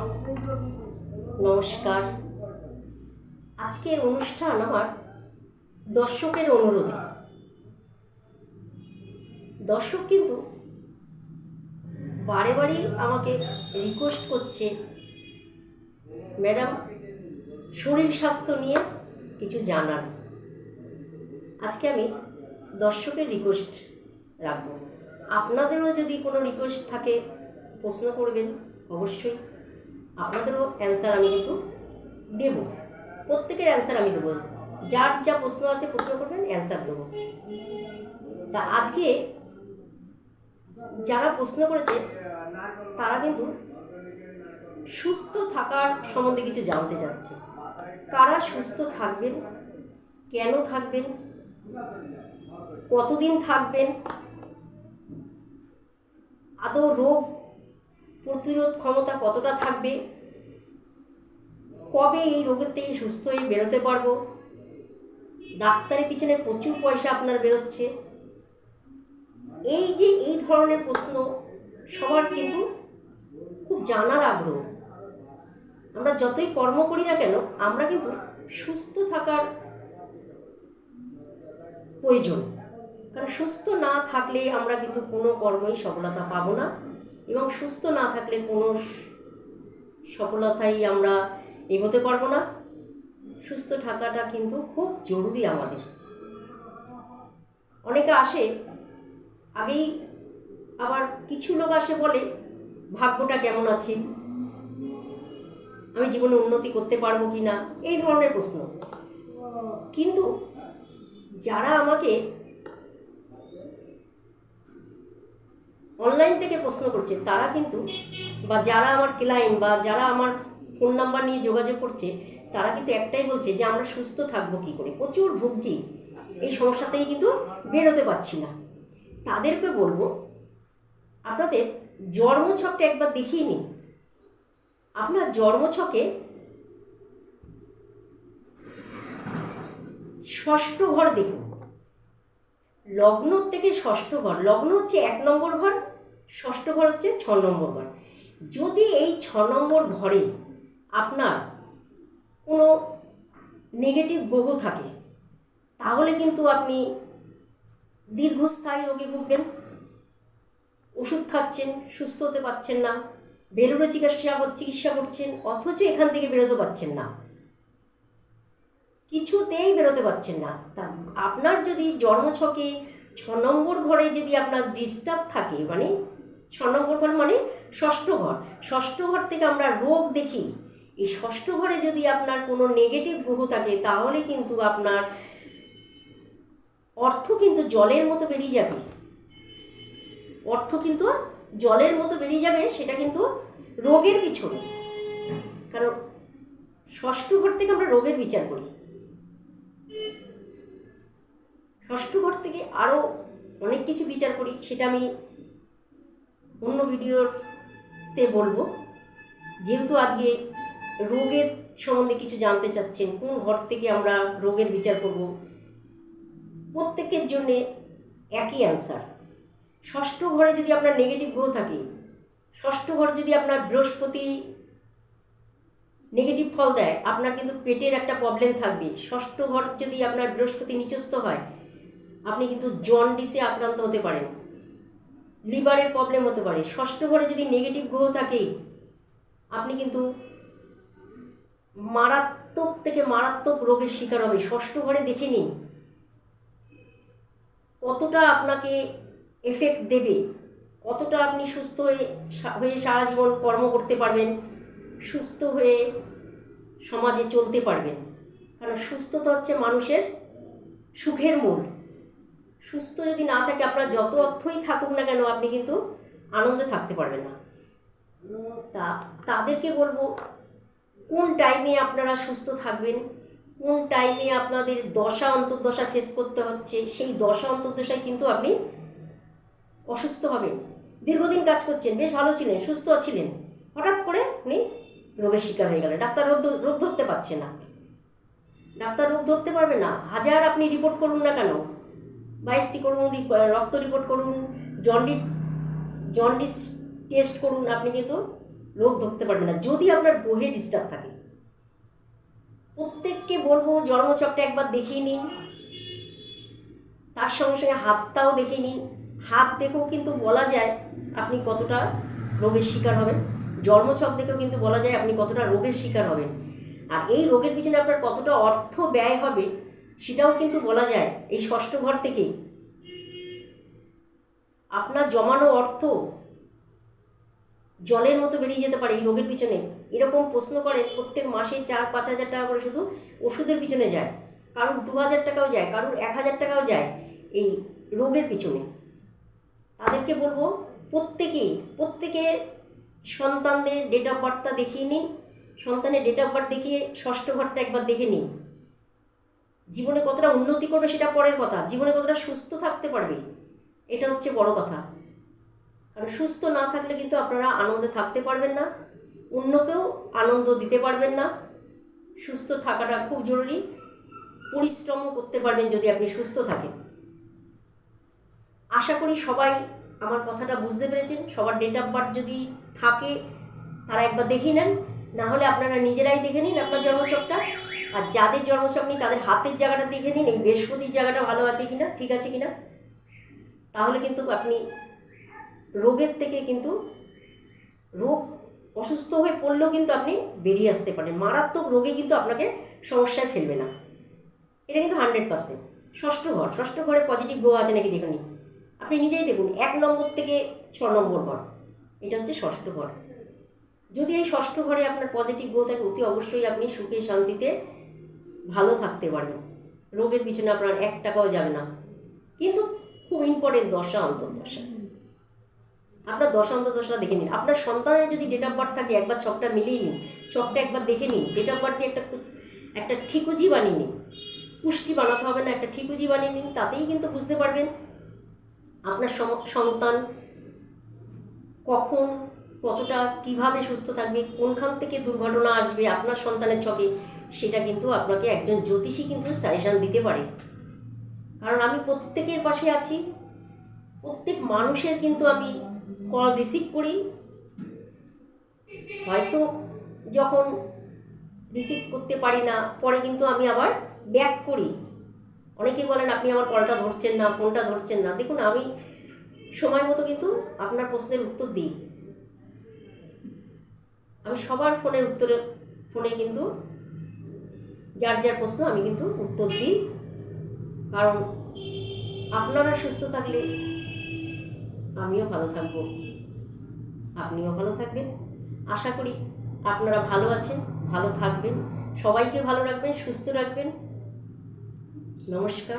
নমস্কার। আজকের অনুষ্ঠান আমার দর্শকের অনুরোধে। দর্শক কিন্তু বারে বারে আমাকে রিকোয়েস্ট করছে, ম্যাডাম, শরীর স্বাস্থ্য নিয়ে কিছু জানান। আজকে আমি দর্শকের রিকোয়েস্ট রাখব। আপনাদেরও যদি কোনো রিকোয়েস্ট থাকে, প্রশ্ন করবেন, অবশ্যই। আপনাদেরও অ্যান্সার আমি কিন্তু দেব। প্রত্যেকের অ্যান্সার আমি দেবো। যার যা প্রশ্ন আছে প্রশ্ন করবেন অ্যান্সার দেবো। তা আজকে যারা প্রশ্ন করেছে, তারা কিন্তু সুস্থ থাকার সম্বন্ধে কিছু জানতে চাচ্ছে। কারা সুস্থ থাকবেন, কেন থাকবেন, কতদিন থাকবেন, আদৌ রোগ প্রতিরোধ ক্ষমতা কতটা থাকবে? কবে এই রোগের থেকে সুস্থ হয়ে বেরোতে পারব? ডাক্তারের পিছনে প্রচুর পয়সা আপনার বেরোচ্ছে। এই যে এই ধরনের প্রশ্ন সবার কিন্তু খুব জানার আগ্রহ। আমরা যতই কর্ম করি না কেন, আমরা কিন্তু সুস্থ থাকার প্রয়োজন। কারণ সুস্থ না থাকলে আমরা কিন্তু কোনো কর্মই সফলতা পাবো না। এবং সুস্থ না থাকলে কোনো সফলতাই আমরা এগোতে পারব না। সুস্থ থাকাটা কিন্তু খুব জরুরি আমাদের। অনেকে আসে, আগেই আবার কিছু লোক আসে বলে, ভাগ্যটা কেমন আছে? আমি জীবনে উন্নতি করতে পারব কি না এই ধরনের প্রশ্ন। কিন্তু যারা আমাকে অনলাইন থেকে প্রশ্ন করছে, তারা কিন্তু বা যারা আমার ক্লায়েন্ট বা যারা আমার ফোন নাম্বার নিয়ে যোগাযোগ করছে, তারা কিন্তু একটাই বলছে যে আমরা সুস্থ থাকব কী করে? প্রচুর ভুগছি। এই সমস্যাতেই কিন্তু বেরোতে পারছি না। তাদেরকে বলব, আপনাদের জন্মছকটা একবার দেখিয়ে নিন। আপনার জন্মছকে ষষ্ঠ ঘর দেখুন। লগ্ন থেকে ষষ্ঠ ঘর, লগ্ন হচ্ছে এক নম্বর ঘর। ষষ্ঠ ঘর হচ্ছে ছ নম্বর ঘর। যদি এই ছ নম্বর ঘরে আপনার কোনো নেগেটিভ গ্রহ থাকে, তাহলে কিন্তু আপনি দীর্ঘস্থায়ী রোগে ভুগবেন। ওষুধ খাচ্ছেন, সুস্থ হতে পারছেন না বেরোনো চিকিৎসা চিকিৎসা করছেন, অথচ এখান থেকে বেরোতে পারছেন না। কিছুতেই বেরোতে পারছেন না। তা আপনার যদি জন্মছকে ছ নম্বর ঘরে যদি আপনার ডিস্টার্ব থাকে মানে ছ নম্বর ঘর মানে ষষ্ঠ ঘর। ষষ্ঠ ঘর থেকে আমরা রোগ দেখি। এই ষষ্ঠ ঘরে যদি আপনার কোনো নেগেটিভ গ্রহ থাকে, তাহলে কিন্তু আপনার অর্থ কিন্তু জলের মতো বেরিয়ে যাবে। অর্থ কিন্তু জলের মতো বেরিয়ে যাবে, সেটা কিন্তু রোগের পিছনে। কারণ ষষ্ঠ ঘর থেকে আমরা রোগের বিচার করি। ষষ্ঠ ঘর থেকে আরও অনেক কিছু বিচার করি, সেটা আমি অন্য ভিডিওতে বলব। যেহেতু আজকে রোগের সম্বন্ধে কিছু জানতে চাচ্ছেন, কোন ঘর থেকে আমরা রোগের বিচার করব, প্রত্যেকের জন্যে একই অ্যান্সার ষষ্ঠ ঘরে যদি আপনার নেগেটিভ গ্রহ থাকে, ষষ্ঠ ঘর যদি আপনার বৃহস্পতি নেগেটিভ ফল দেয়, আপনার কিন্তু পেটের একটা প্রবলেম থাকবে। ষষ্ঠ ঘর যদি আপনার বৃহস্পতি নিচস্থ হয়, আপনি কিন্তু জন্ডিসে আক্রান্ত হতে পারেন। লিভারের প্রবলেম হতে পারে। ষষ্ঠ ঘরে যদি নেগেটিভ গ্রহ থাকে, আপনি কিন্তু মারাত্মক থেকে মারাত্মক রোগের শিকার হবে। ষষ্ঠ ঘরে দেখে নিন, কতটা আপনাকে এফেক্ট দেবে, কতটা আপনি সুস্থ হয়ে হয়ে সারা জীবন কর্ম করতে পারবেন, সুস্থ হয়ে সমাজে চলতে পারবেন। কারণ সুস্থতা হচ্ছে মানুষের সুখের মূল। সুস্থ যদি না থাকে, আপনার যত অর্থই থাকুক না কেন, আপনি কিন্তু আনন্দে থাকতে পারবেন না। তা, তাদেরকে বলব, কোন টাইমে আপনারা সুস্থ থাকবেন, কোন টাইমে আপনাদের দশা, অন্তর্দশা ফেস করতে হচ্ছে, সেই দশা, অন্তর্দশায় কিন্তু আপনি অসুস্থ হবেন। দীর্ঘদিন কাজ করছেন, বেশ ভালো ছিলেন, সুস্থ ছিলেন। হঠাৎ করে আপনি রোগের শিকার হয়ে গেলেন। ডাক্তার রোগ রোগ ধরতে পারছে না। ডাক্তার রোগ ধরতে পারবে না। হাজার আপনি রিপোর্ট করুন না কেন বায়োপসি করুন রক্ত রিপোর্ট করুন, জন্ডিস জন্ডিস টেস্ট করুন, আপনি কিন্তু রোগ ধরতে পারবেন না। যদি আপনার বহে ডিস্টার্ব থাকে। প্রত্যেককে বলব, জন্মচকটা একবার দেখিয়ে নিন। তার সঙ্গে সঙ্গে হাতটাও দেখে নিন। হাত দেখেও কিন্তু বলা যায় আপনি কতটা রোগের শিকার হবেন। জন্মছক দেখেও কিন্তু বলা যায় আপনি কতটা রোগের শিকার হবেন। আর এই রোগের পিছনে আপনার কতটা অর্থ ব্যয় হবে সেটাও কিন্তু বলা যায়, এই ষষ্ঠ ঘর থেকেই আপনার জমানো অর্থ জলের মতো বেরিয়ে যেতে পারে এই রোগের পিছনে। এরকম প্রশ্ন করেন, প্রত্যেক মাসে চার, পাঁচ হাজার টাকা করে শুধু ওষুধের পিছনে যায়। কারোর দু হাজার টাকাও যায়, কারোর এক হাজার টাকাও যায় এই রোগের পিছনে। তাদেরকে বলব প্রত্যেকেই প্রত্যেকে সন্তানদের ডেট অফ বার্থটা দেখিয়ে নিন। সন্তানের ডেট অফ বার্থ দেখিয়ে ষষ্ঠ ঘরটা একবার দেখে নিন। জীবনে কতটা উন্নতি করবে সেটা পরের কথা। জীবনে কতটা সুস্থ থাকতে পারবে, এটা হচ্ছে বড় কথা। কারণ সুস্থ না থাকলে কিন্তু আপনারা আনন্দে থাকতে পারবেন না, অন্যকেও আনন্দ দিতে পারবেন না। সুস্থ থাকাটা খুব জরুরি। পরিশ্রমও করতে পারবেন যদি আপনি সুস্থ থাকেন। আশা করি সবাই আমার কথাটা বুঝতে পেরেছেন। সবার ডেট অফ বার্থ যদি থাকে, তারা একবার দেখে নেন। না হলে আপনারা নিজেরাই দেখে নিন আপনার জন্মছকটা। আর যাদের জন্মছক নেই, তাদের হাতের জায়গাটা দেখে নিন, এই বৃহস্পতির জায়গাটা ভালো আছে কিনা, ঠিক আছে কিনা। তাহলে কিন্তু আপনি রোগের থেকে কিন্তু রোগ অসুস্থ হয়ে পড়লেও কিন্তু আপনি বেরিয়ে আসতে পারেন। মারাত্মক রোগে কিন্তু আপনাকে সমস্যায় ফেলবে না। এটা কিন্তু হান্ড্রেড পার্সেন্ট। ষষ্ঠ ঘর, ষষ্ঠ ঘরে পজিটিভ গ্রহ আছে নাকি দেখুন আপনি নিজেই দেখুন, এক নম্বর থেকে ছ নম্বর ঘর। এটা হচ্ছে ষষ্ঠ ঘর। যদি এই ষষ্ঠ ঘরে আপনার পজিটিভ গ্রহ থাকে, অতি অবশ্যই আপনি সুখে শান্তিতে ভালো থাকতে পারবেন রোগের পিছনে আপনার এক টাকাও যাবে না। কিন্তু খুব ইম্পর্টেন্ট দশা, অন্তর্দশা। আপনার দশা, অন্তর্দশা দেখে নিন। আপনার সন্তানের যদি ডেট অফ বার্থ থাকে, একবার ছকটা মিলিয়ে নিন। ছকটা একবার দেখে নিন। ডেট অফ বার্থ একটা একটা ঠিকুজি বানিয়ে নিন। পুষ্টি বানাতে হবে না, একটা ঠিকুজি বানিয়ে নিন, তাতেই কিন্তু বুঝতে পারবেন আপনার সন্তান কখন, কতটা, কীভাবে সুস্থ থাকবে, কোনখান থেকে দুর্ঘটনা আসবে, আপনার সন্তানের ছকে সেটা কিন্তু আপনাকে একজন জ্যোতিষী কিন্তু সাজেশান দিতে পারে। কারণ আমি প্রত্যেকের পাশে আছি। প্রত্যেক মানুষের কিন্তু আমি কল রিসিভ করি। হয়তো যখন রিসিভ করতে পারি না, পরে কিন্তু আমি আবার ব্যাক করি। অনেকে বলেন, আপনি আমার কলটা ধরছেন না ফোনটা ধরছেন না। দেখুন, আমি সময় মতো কিন্তু আপনার প্রশ্নের উত্তর দিই। আমি সবার ফোনের উত্তরে, ফোনে কিন্তু যার যার প্রশ্ন, আমি কিন্তু উত্তর দিই। কারণ আপনারা সুস্থ থাকলে আমিও ভালো থাকব। আপনিও ভালো থাকবেন। আশা করি আপনারা ভালো আছেন, ভালো থাকবেন। সবাইকে ভালো রাখবেন, সুস্থ রাখবেন। নমস্কার।